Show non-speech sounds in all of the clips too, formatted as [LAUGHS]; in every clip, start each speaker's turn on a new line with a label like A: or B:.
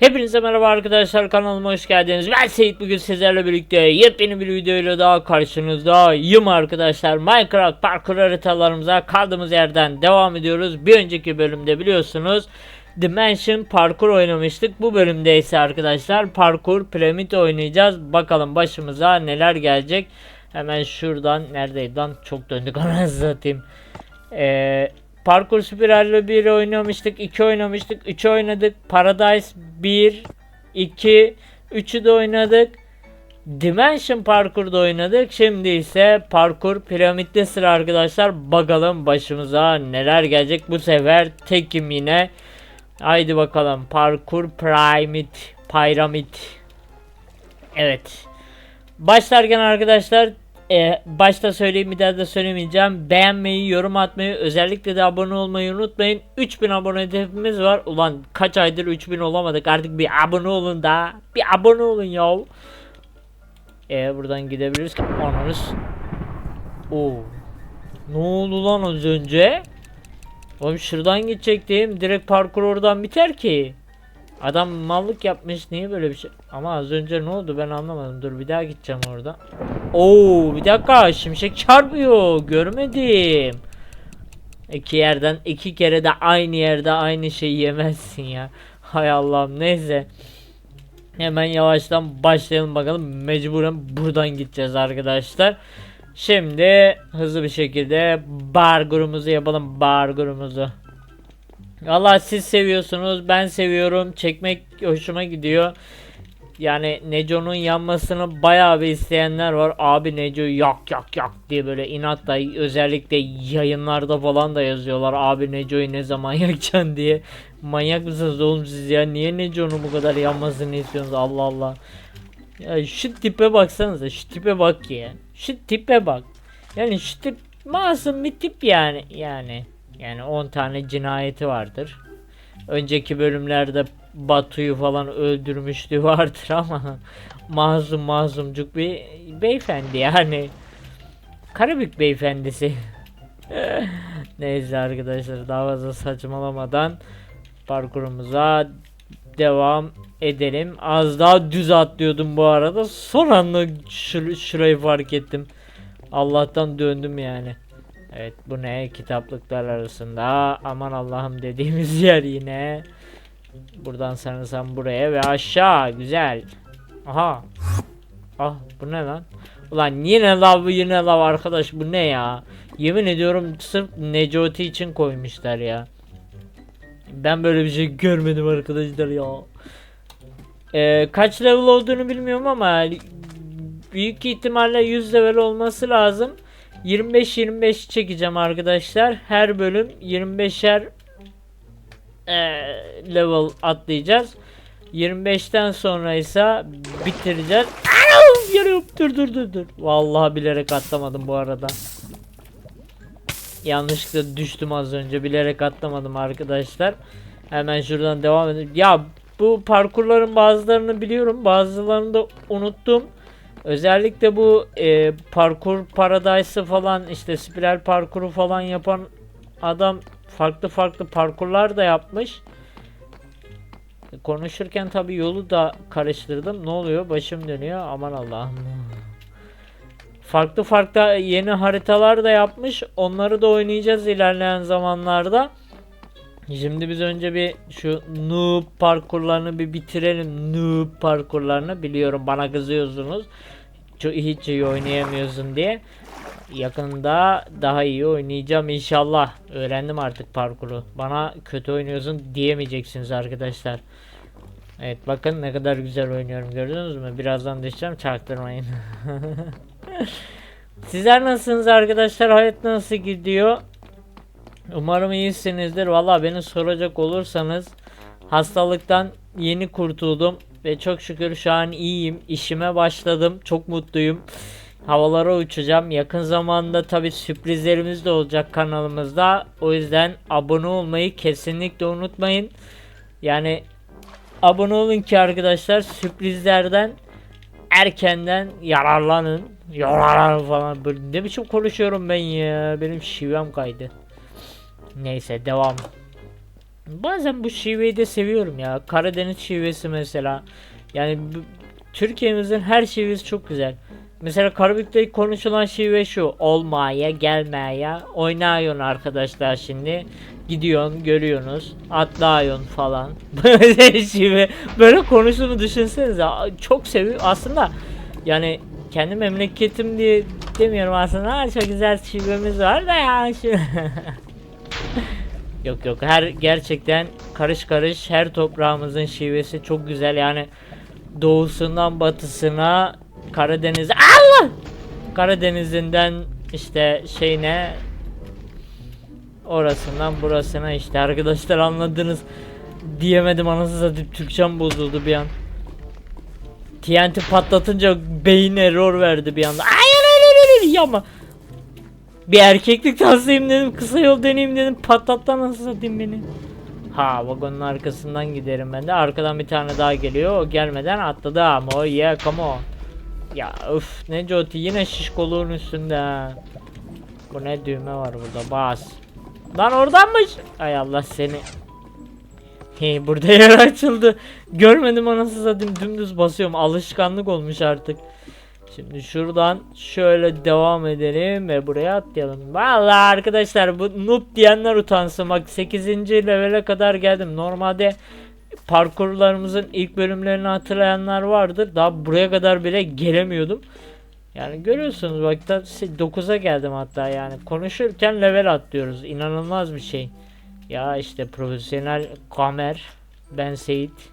A: Hepinize merhaba arkadaşlar kanalıma hoş geldiniz. Ben Seyit bugün sizlerle birlikte yepyeni bir videoyla daha karşınızdayım arkadaşlar. Minecraft parkur haritalarımıza kaldığımız yerden devam ediyoruz. Bir önceki bölümde biliyorsunuz Dimension parkur oynamıştık. Bu bölümde ise arkadaşlar parkur piramit oynayacağız. Bakalım başımıza neler gelecek. Hemen şuradan neredeydi lan çok döndük [LAUGHS] anasını satayım. Eee Parkur Spiral'le 1 oynamıştık, 2 oynamıştık, 3 oynadık. Paradise 1, 2, 3'ü de oynadık. Dimension Parkur'da oynadık. Şimdi ise Parkur Piramit'te sıra arkadaşlar. Bakalım başımıza neler gelecek. Bu sefer tekim yine. Haydi bakalım. Parkur Piramit. Piramit. Evet. Başlarken arkadaşlar e, başta söyleyeyim bir daha da söylemeyeceğim. Beğenmeyi, yorum atmayı, özellikle de abone olmayı unutmayın. 3000 abone hedefimiz var. Ulan kaç aydır 3000 olamadık. Artık bir abone olun da. Bir abone olun ya. E buradan gidebiliriz. Anarız. Oo. Ne oldu lan az önce? Oğlum şuradan gidecektim. Direkt parkur oradan biter ki. Adam mallık yapmış. Niye böyle bir şey? Ama az önce ne oldu ben anlamadım. Dur bir daha gideceğim orada. Oo bir dakika şimşek çarpıyor. Görmedim. İki yerden iki kere de aynı yerde aynı şeyi yemezsin ya. Hay Allah'ım neyse. Hemen yavaştan başlayalım bakalım. Mecburen buradan gideceğiz arkadaşlar. Şimdi hızlı bir şekilde bargurumuzu yapalım bargurumuzu. Allah siz seviyorsunuz ben seviyorum çekmek hoşuma gidiyor. Yani Neco'nun yanmasını bayağı bir isteyenler var. Abi Neco yak yak yak diye böyle inatla özellikle yayınlarda falan da yazıyorlar. Abi Neco'yu ne zaman [LAUGHS] yakacaksın diye. Manyak mısınız oğlum siz ya? Niye Neco'nun bu kadar yanmasını istiyorsunuz? Allah Allah. Ya şu tipe baksanıza. Şu tipe bak ya. Şu tipe bak. Yani şu tip masum bir tip yani. Yani. Yani 10 tane cinayeti vardır. Önceki bölümlerde Batu'yu falan öldürmüştü [LAUGHS] vardır ama mazlum mazlumcuk bir beyefendi yani. Karabük beyefendisi. [LAUGHS] Neyse arkadaşlar daha fazla saçmalamadan parkurumuza devam edelim. Az daha düz atlıyordum bu arada. Son anda şur- şurayı fark ettim. Allah'tan döndüm yani. Evet bu ne kitaplıklar arasında aman Allah'ım dediğimiz [LAUGHS] yer yine. Buradan sanırsam buraya ve aşağı güzel. Aha. Ah bu ne lan? Ulan yine lav yine lav arkadaş bu ne ya? Yemin ediyorum sırf Necati için koymuşlar ya. Ben böyle bir şey görmedim arkadaşlar ya. Ee, kaç level olduğunu bilmiyorum ama büyük ihtimalle 100 level olması lazım. 25-25 çekeceğim arkadaşlar. Her bölüm 25'er e, level atlayacağız. 25'ten sonra ise bitireceğiz. Aa, Yarıyorum. Dur dur dur dur. Vallahi bilerek atlamadım bu arada. Yanlışlıkla düştüm az önce. Bilerek atlamadım arkadaşlar. Hemen şuradan devam edelim. Ya bu parkurların bazılarını biliyorum. Bazılarını da unuttum. Özellikle bu e, parkur paradise'ı falan işte spiral parkuru falan yapan adam farklı farklı parkurlar da yapmış. Konuşurken tabi yolu da karıştırdım. Ne oluyor? Başım dönüyor. Aman Allah'ım. Farklı farklı yeni haritalar da yapmış. Onları da oynayacağız ilerleyen zamanlarda. Şimdi biz önce bir şu noob parkurlarını bir bitirelim. Noob parkurlarını biliyorum bana kızıyorsunuz. Çok hiç iyi oynayamıyorsun diye. Yakında daha iyi oynayacağım inşallah. Öğrendim artık parkuru. Bana kötü oynuyorsun diyemeyeceksiniz arkadaşlar. Evet bakın ne kadar güzel oynuyorum gördünüz mü? Birazdan düşeceğim çaktırmayın. [LAUGHS] Sizler nasılsınız arkadaşlar? Hayat nasıl gidiyor? Umarım iyisinizdir. Valla beni soracak olursanız hastalıktan yeni kurtuldum ve çok şükür şu an iyiyim. İşime başladım. Çok mutluyum. Havalara uçacağım. Yakın zamanda tabi sürprizlerimiz de olacak kanalımızda. O yüzden abone olmayı kesinlikle unutmayın. Yani abone olun ki arkadaşlar sürprizlerden erkenden yararlanın. Yararlanın falan. Ne biçim konuşuyorum ben ya. Benim şivem kaydı. Neyse devam. Bazen bu şiveyi de seviyorum ya. Karadeniz şivesi mesela. Yani Türkiye'mizin her şivesi çok güzel. Mesela Karabük'te konuşulan şive şu. Olmaya, gelmeye, oynuyorsun arkadaşlar şimdi. Gidiyorsun, görüyorsunuz. Atlıyorsun falan. [LAUGHS] Böyle şive. Böyle konuştuğunu düşünsenize. Çok seviyorum. Aslında yani kendi memleketim diye demiyorum aslında. Çok güzel şivemiz var da ya. [LAUGHS] Yok yok. Her gerçekten karış karış her toprağımızın şivesi çok güzel. Yani doğusundan batısına Karadeniz Allah! Karadeniz'inden işte şeyine orasından burasına işte. Arkadaşlar anladınız. Diyemedim anasını satayım. Türkçem bozuldu bir an. TNT patlatınca beyin error verdi bir anda. Hayır hayır hayır hayır yapma bir erkeklik taslıyım dedim kısa yol deneyeyim dedim. Patlattı nasıl satayım beni. Ha vagonun arkasından giderim ben de. Arkadan bir tane daha geliyor. O gelmeden atladı ama o yeah come on. Ya öf ne Joti yine şişkoluğun üstünde. Bu ne düğme var burada bas. Lan oradanmış Ay Allah seni. Hey burada yer açıldı. Görmedim anasını satayım dümdüz basıyorum. Alışkanlık olmuş artık Şimdi şuradan şöyle devam edelim ve buraya atlayalım. Vallahi arkadaşlar bu noob diyenler utansın. Bak 8. levele kadar geldim. Normalde parkurlarımızın ilk bölümlerini hatırlayanlar vardır. Daha buraya kadar bile gelemiyordum. Yani görüyorsunuz bak da 9'a geldim hatta yani. Konuşurken level atlıyoruz. İnanılmaz bir şey. Ya işte profesyonel kamer. Ben Seyit.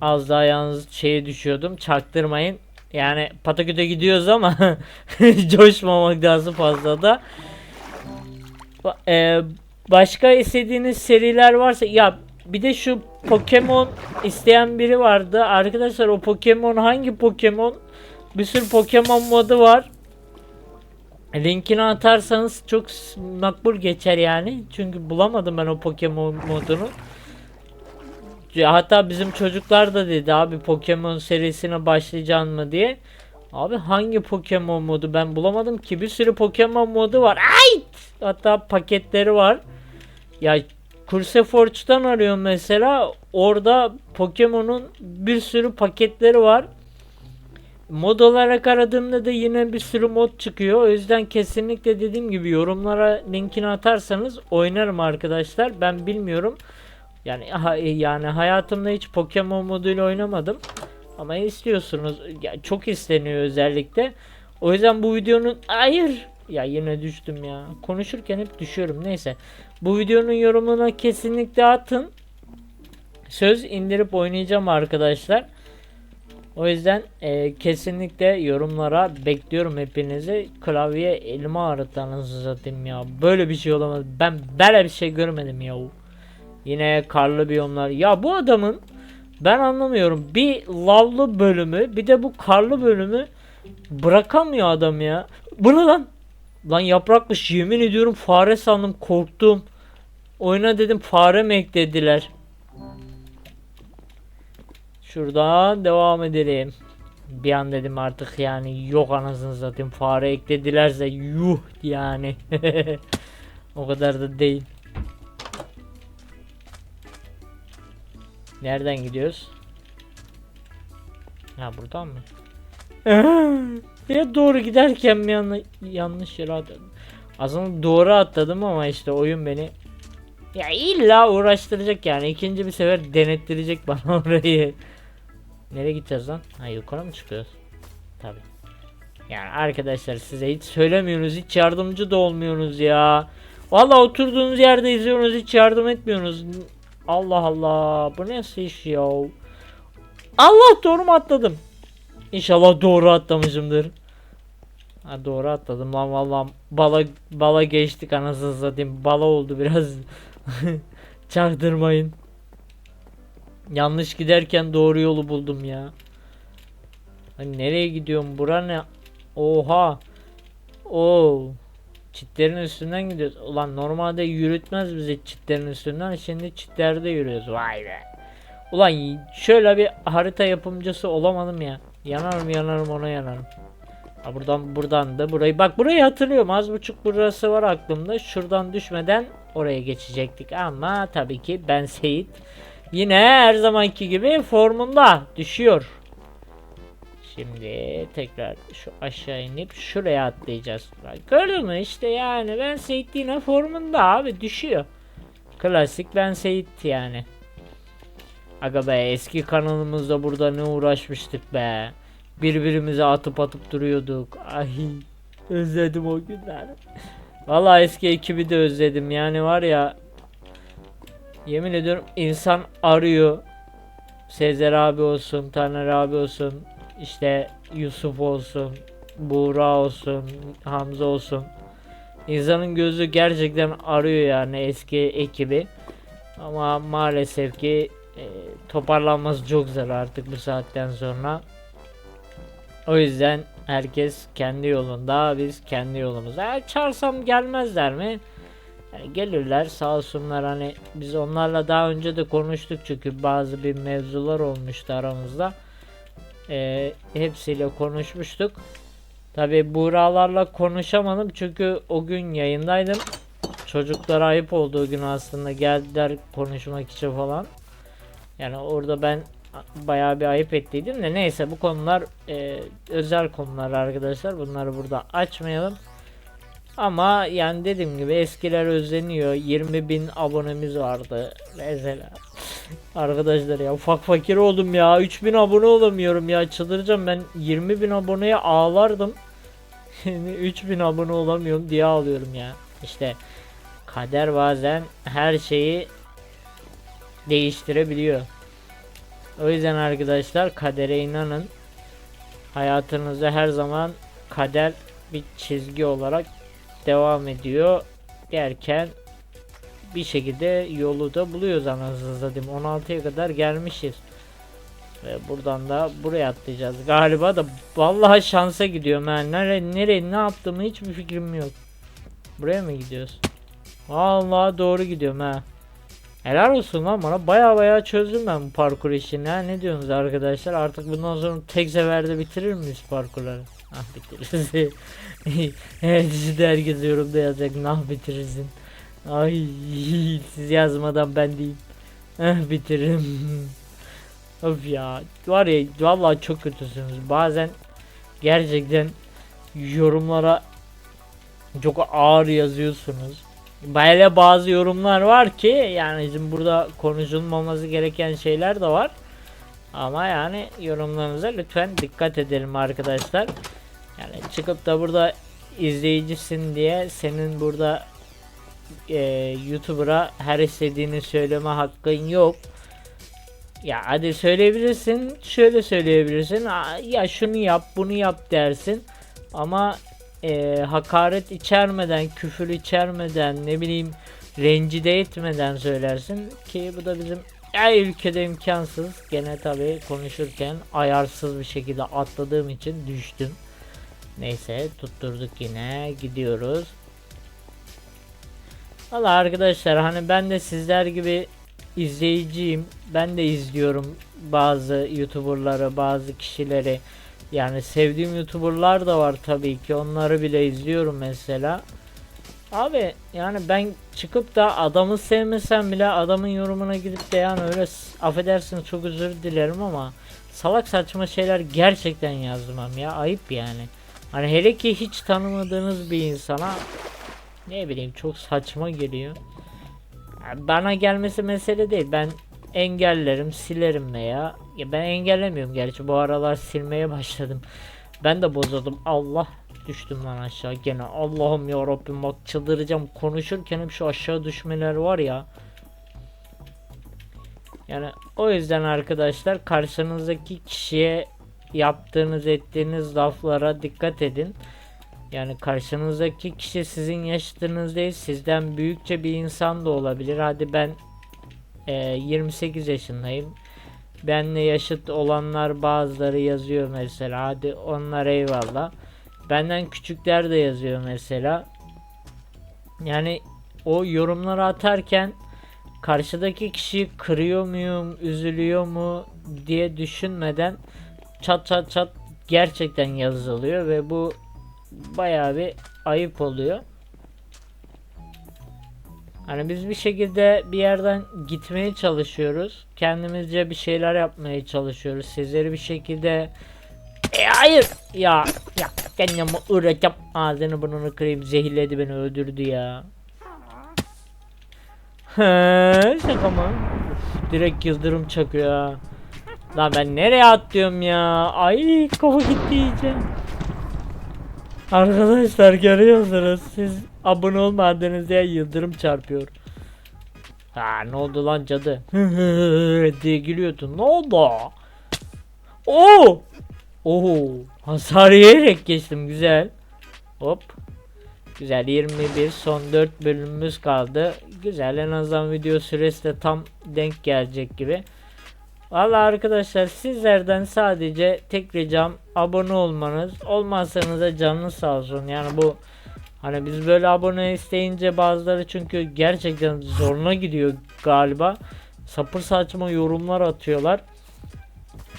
A: Az daha yalnız şeye düşüyordum. Çaktırmayın. Yani Pataküte gidiyoruz ama [LAUGHS] coşmamak lazım fazla da. Ba- e, başka istediğiniz seriler varsa ya bir de şu Pokemon isteyen biri vardı. Arkadaşlar o Pokemon hangi Pokemon? Bir sürü Pokemon modu var. Linkini atarsanız çok makbul geçer yani. Çünkü bulamadım ben o Pokemon modunu. Hatta bizim çocuklar da dedi abi Pokemon serisine başlayacaksın mı diye. Abi hangi Pokemon modu ben bulamadım ki bir sürü Pokemon modu var. Ay! Hatta paketleri var. Ya Curseforge'dan arıyorum mesela. Orada Pokemon'un bir sürü paketleri var. Mod olarak aradığımda da yine bir sürü mod çıkıyor. O yüzden kesinlikle dediğim gibi yorumlara linkini atarsanız oynarım arkadaşlar. Ben bilmiyorum. Yani ha- yani hayatımda hiç Pokemon moduyla oynamadım. Ama istiyorsunuz. Ya çok isteniyor özellikle. O yüzden bu videonun hayır ya yine düştüm ya. Konuşurken hep düşüyorum. Neyse. Bu videonun yorumuna kesinlikle atın. Söz indirip oynayacağım arkadaşlar. O yüzden e, kesinlikle yorumlara bekliyorum hepinizi. Klavye elime ağrıttı anasını satayım ya. Böyle bir şey olamaz. Ben böyle bir şey görmedim ya. Yine karlı biyomlar. Ya bu adamın ben anlamıyorum. Bir lavlı bölümü bir de bu karlı bölümü bırakamıyor adam ya. Bu ne lan? Lan yaprakmış yemin ediyorum fare sandım korktum. Oyuna dedim fare mi eklediler? Şuradan devam edelim. Bir an dedim artık yani yok anasını satayım fare ekledilerse yuh yani. [LAUGHS] o kadar da değil. Nereden gidiyoruz? Ha buradan mı? [LAUGHS] ya doğru giderken mi yanlış, yanlış yere atladım? Aslında doğru atladım ama işte oyun beni ya illa uğraştıracak yani ikinci bir sefer denettirecek [LAUGHS] bana orayı. Nereye gideceğiz lan? Ha yukarı mı çıkıyoruz? Tabi. Yani arkadaşlar size hiç söylemiyorsunuz, hiç yardımcı da olmuyorsunuz ya. Vallahi oturduğunuz yerde izliyorsunuz, hiç yardım etmiyorsunuz. Allah Allah, bu nasıl iş ya? Allah doğru mu atladım? İnşallah doğru atlamışımdır. Ha doğru atladım lan vallahi bala bala geçtik anasını satayım. Bala oldu biraz. [LAUGHS] Çaktırmayın. Yanlış giderken doğru yolu buldum ya. Hani nereye gidiyorum? Bura ne? Oha. Oo. Çitlerin üstünden gidiyoruz. Ulan normalde yürütmez bizi çitlerin üstünden. Şimdi çitlerde yürüyoruz. Vay be. Ulan şöyle bir harita yapımcısı olamadım ya. Yanarım yanarım ona yanarım. Ha buradan buradan da burayı bak burayı hatırlıyorum az buçuk burası var aklımda şuradan düşmeden oraya geçecektik ama tabii ki ben Seyit yine her zamanki gibi formunda düşüyor. Şimdi tekrar şu aşağı inip şuraya atlayacağız. Gördün mü işte yani ben Seyit yine formunda abi düşüyor. Klasik ben Seyit yani. Aga be eski kanalımızda burada ne uğraşmıştık be. Birbirimize atıp atıp duruyorduk. Ay özledim o günler. Vallahi eski ekibi de özledim yani var ya. Yemin ediyorum insan arıyor. Sezer abi olsun, Taner abi olsun, işte Yusuf olsun, Buğra olsun, Hamza olsun. İnsanın gözü gerçekten arıyor yani eski ekibi. Ama maalesef ki e, toparlanması çok zor artık bu saatten sonra. O yüzden herkes kendi yolunda, biz kendi yolumuzda. Ya çağırsam gelmezler mi? Yani gelirler sağ olsunlar hani biz onlarla daha önce de konuştuk çünkü bazı bir mevzular olmuştu aramızda. Ee, hepsiyle konuşmuştuk. Tabi Buğralarla konuşamadım çünkü o gün yayındaydım. Çocuklara ayıp olduğu gün aslında geldiler konuşmak için falan. Yani orada ben bayağı bir ayıp ettiydim de neyse bu konular e, özel konular arkadaşlar. Bunları burada açmayalım. Ama yani dediğim gibi eskiler özleniyor. 20 bin abonemiz vardı mesela. Arkadaşlar ya ufak fakir oldum ya. 3000 abone olamıyorum ya. Çıldıracağım ben 20 bin aboneye ağlardım. [LAUGHS] Şimdi 3000 abone olamıyorum diye ağlıyorum ya. İşte kader bazen her şeyi değiştirebiliyor. O yüzden arkadaşlar kadere inanın. Hayatınızda her zaman kader bir çizgi olarak devam ediyor derken bir şekilde yolu da buluyoruz anasını satayım. 16'ya kadar gelmişiz. Ve buradan da buraya atlayacağız. Galiba da vallahi şansa gidiyorum ben. Nereye, nereye ne yaptığımı hiçbir fikrim yok. Buraya mı gidiyoruz? Vallahi doğru gidiyorum ha. Helal olsun lan bana baya baya çözdüm ben bu parkur işini ha. Ne diyorsunuz arkadaşlar? Artık bundan sonra tek seferde bitirir miyiz parkurları? Ah bitiririz. [LAUGHS] evet işte herkes yorumda yazacak nah bitirirsin. Ay siz yazmadan ben değil. Eh bitiririm. [LAUGHS] of ya var ya vallahi çok kötüsünüz. Bazen gerçekten yorumlara çok ağır yazıyorsunuz. Böyle bazı yorumlar var ki yani şimdi burada konuşulmaması gereken şeyler de var. Ama yani yorumlarınıza lütfen dikkat edelim arkadaşlar. Yani çıkıp da burada izleyicisin diye senin burada e, YouTuber'a her istediğini söyleme hakkın yok. Ya hadi söyleyebilirsin, şöyle söyleyebilirsin. Ya şunu yap, bunu yap dersin. Ama e, hakaret içermeden, küfür içermeden, ne bileyim rencide etmeden söylersin ki bu da bizim her ülkede imkansız. Gene tabi konuşurken ayarsız bir şekilde atladığım için düştüm. Neyse tutturduk yine gidiyoruz. Valla arkadaşlar hani ben de sizler gibi izleyiciyim. Ben de izliyorum bazı youtuberları, bazı kişileri. Yani sevdiğim youtuberlar da var tabii ki. Onları bile izliyorum mesela. Abi yani ben çıkıp da adamı sevmesem bile adamın yorumuna gidip de yani öyle affedersiniz çok özür dilerim ama salak saçma şeyler gerçekten yazmam ya ayıp yani. Hani hele ki hiç tanımadığınız bir insana ne bileyim çok saçma geliyor. Bana gelmesi mesele değil. Ben engellerim, silerim veya ya ben engellemiyorum gerçi bu aralar silmeye başladım. Ben de bozadım. Allah düştüm lan aşağı gene. Allah'ım ya Rabbim bak çıldıracağım. Konuşurken hep şu aşağı düşmeler var ya. Yani o yüzden arkadaşlar karşınızdaki kişiye yaptığınız ettiğiniz laflara dikkat edin. Yani karşınızdaki kişi sizin yaşıtınız değil, sizden büyükçe bir insan da olabilir. Hadi ben e, 28 yaşındayım. Benle yaşıt olanlar bazıları yazıyor mesela. Hadi onlar eyvallah. Benden küçükler de yazıyor mesela. Yani o yorumları atarken karşıdaki kişiyi kırıyor muyum, üzülüyor mu diye düşünmeden çat çat çat gerçekten yazılıyor ve bu bayağı bir ayıp oluyor. Hani biz bir şekilde bir yerden gitmeye çalışıyoruz. Kendimizce bir şeyler yapmaya çalışıyoruz. Sizleri bir şekilde e, hayır ya ya kendime uğraşacağım ağzını burnunu kırayım zehirledi beni öldürdü ya. He, şaka mı? Direkt yıldırım çakıyor ha. Lan ben nereye atlıyorum ya? Ay kafa gitti iyice. Arkadaşlar görüyorsunuz siz abone olmadığınız diye yıldırım çarpıyor. Ha ne oldu lan cadı? [LAUGHS] diye gülüyordun. Ne oldu? Oo! Oo! Hasar yiyerek geçtim güzel. Hop. Güzel 21 son 4 bölümümüz kaldı. Güzel en azından video süresi de tam denk gelecek gibi. Valla arkadaşlar sizlerden sadece tek ricam abone olmanız. Olmazsanız da canınız sağ olsun. Yani bu hani biz böyle abone isteyince bazıları çünkü gerçekten zoruna gidiyor galiba. Sapır saçma yorumlar atıyorlar.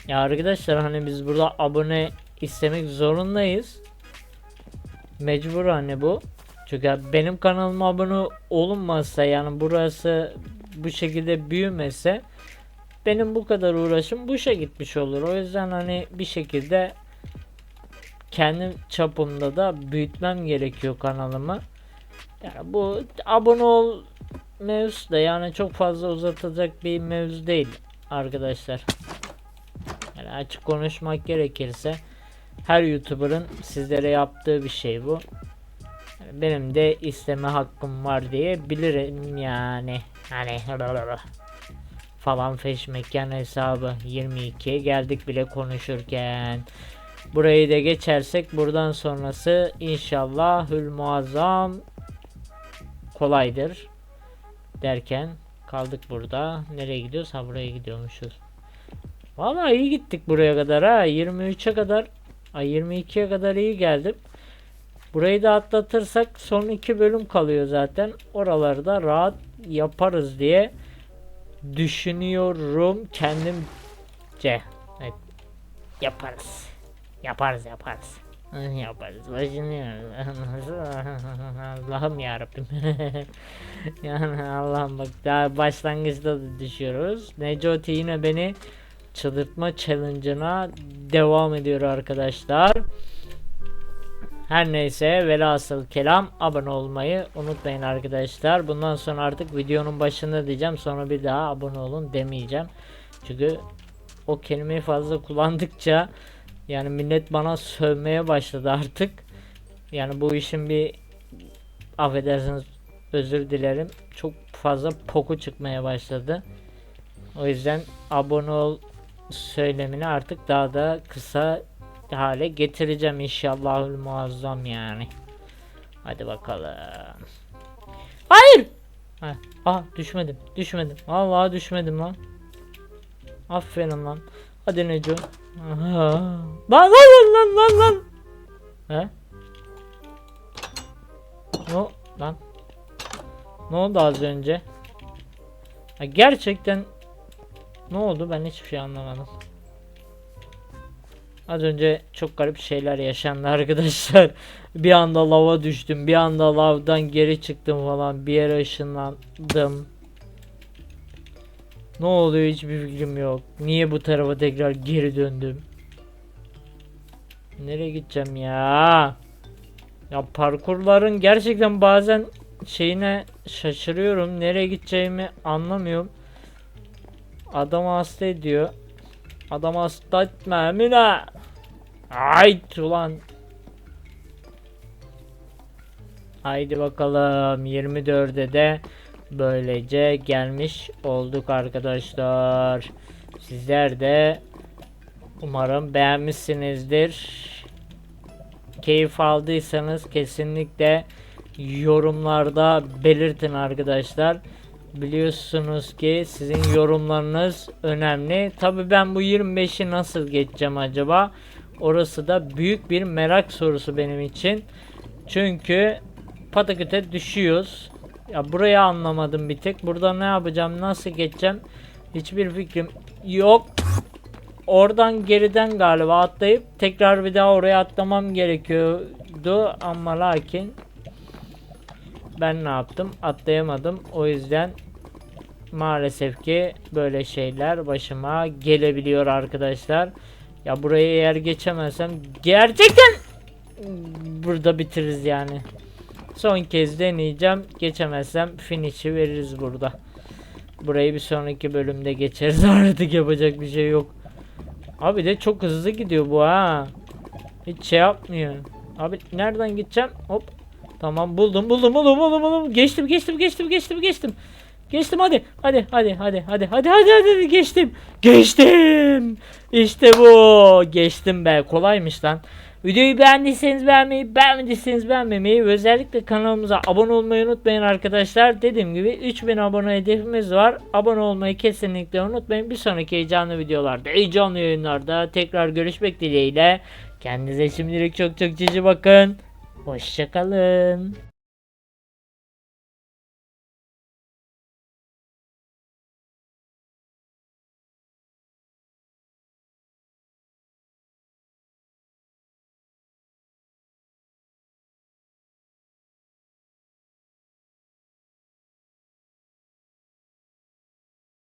A: Ya arkadaşlar hani biz burada abone istemek zorundayız. Mecbur hani bu. Çünkü benim kanalıma abone olunmazsa yani burası bu şekilde büyümese benim bu kadar uğraşım boşa gitmiş olur. O yüzden hani bir şekilde kendim çapımda da büyütmem gerekiyor kanalımı. Yani bu abone ol mevzusu da yani çok fazla uzatacak bir mevzu değil arkadaşlar. Yani açık konuşmak gerekirse her YouTuber'ın sizlere yaptığı bir şey bu. Yani benim de isteme hakkım var diye bilirim yani. Hani falan feş mekan hesabı 22'ye geldik bile konuşurken. Burayı da geçersek buradan sonrası inşallah hül muazzam kolaydır derken kaldık burada. Nereye gidiyoruz? Ha buraya gidiyormuşuz. Vallahi iyi gittik buraya kadar ha. 23'e kadar ay 22'ye kadar iyi geldim. Burayı da atlatırsak son iki bölüm kalıyor zaten. Oralarda rahat yaparız diye düşünüyorum kendimce. Evet. Yaparız. Yaparız yaparız. [LAUGHS] Yaparız. Başınıyoruz. [LAUGHS] Allah'ım yarabbim. [LAUGHS] yani Allah'ım bak daha başlangıçta da düşüyoruz. Necati yine beni çıldırtma challenge'ına devam ediyor arkadaşlar. Her neyse velhasıl kelam abone olmayı unutmayın arkadaşlar. Bundan sonra artık videonun başında diyeceğim sonra bir daha abone olun demeyeceğim. Çünkü o kelimeyi fazla kullandıkça yani millet bana sövmeye başladı artık. Yani bu işin bir affedersiniz özür dilerim. Çok fazla poku çıkmaya başladı. O yüzden abone ol söylemini artık daha da kısa hale getireceğim inşallahül muazzam yani. Hadi bakalım. Hayır. Ha, ah düşmedim. Düşmedim. Vallahi düşmedim lan. Aferin lan. Hadi Neco. Aha. Lan lan lan lan lan lan. He? No lan. Ne oldu az önce? Ha, gerçekten ne oldu ben hiçbir şey anlamadım. Az önce çok garip şeyler yaşandı [LAUGHS] arkadaşlar. Bir anda lava düştüm. Bir anda lavdan geri çıktım falan. Bir yere ışınlandım. Ne oluyor hiçbir fikrim yok. Niye bu tarafa tekrar geri döndüm? Nereye gideceğim ya? Ya parkurların gerçekten bazen şeyine şaşırıyorum. Nereye gideceğimi anlamıyorum. Adam hasta ediyor. Adam hasta etme Emine. Ayt ulan. Haydi bakalım 24'e de böylece gelmiş olduk arkadaşlar. Sizler de umarım beğenmişsinizdir. Keyif aldıysanız kesinlikle yorumlarda belirtin arkadaşlar. Biliyorsunuz ki sizin yorumlarınız önemli. Tabi ben bu 25'i nasıl geçeceğim acaba? Orası da büyük bir merak sorusu benim için. Çünkü pataküte düşüyoruz. Ya burayı anlamadım bir tek. Burada ne yapacağım? Nasıl geçeceğim? Hiçbir fikrim yok. oradan geriden galiba atlayıp tekrar bir daha oraya atlamam gerekiyordu ama lakin ben ne yaptım? Atlayamadım. O yüzden maalesef ki böyle şeyler başıma gelebiliyor arkadaşlar. Ya burayı eğer geçemezsem gerçekten burada bitiririz yani. Son kez deneyeceğim. Geçemezsem finish'i veririz burada. Burayı bir sonraki bölümde geçeriz. [LAUGHS] Artık yapacak bir şey yok. Abi de çok hızlı gidiyor bu ha. Hiç şey yapmıyor. Abi nereden gideceğim? Hop. Tamam buldum buldum buldum buldum buldum. Geçtim geçtim geçtim geçtim geçtim. Geçtim hadi. Hadi hadi hadi hadi hadi hadi hadi, geçtim. Geçtim. İşte bu. Geçtim be. Kolaymış lan. Videoyu beğendiyseniz beğenmeyi, beğenmediyseniz beğenmemeyi ve özellikle kanalımıza abone olmayı unutmayın arkadaşlar. Dediğim gibi 3000 abone hedefimiz var. Abone olmayı kesinlikle unutmayın. Bir sonraki heyecanlı videolarda, heyecanlı yayınlarda tekrar görüşmek dileğiyle. Kendinize şimdilik çok çok cici bakın. Hoşçakalın.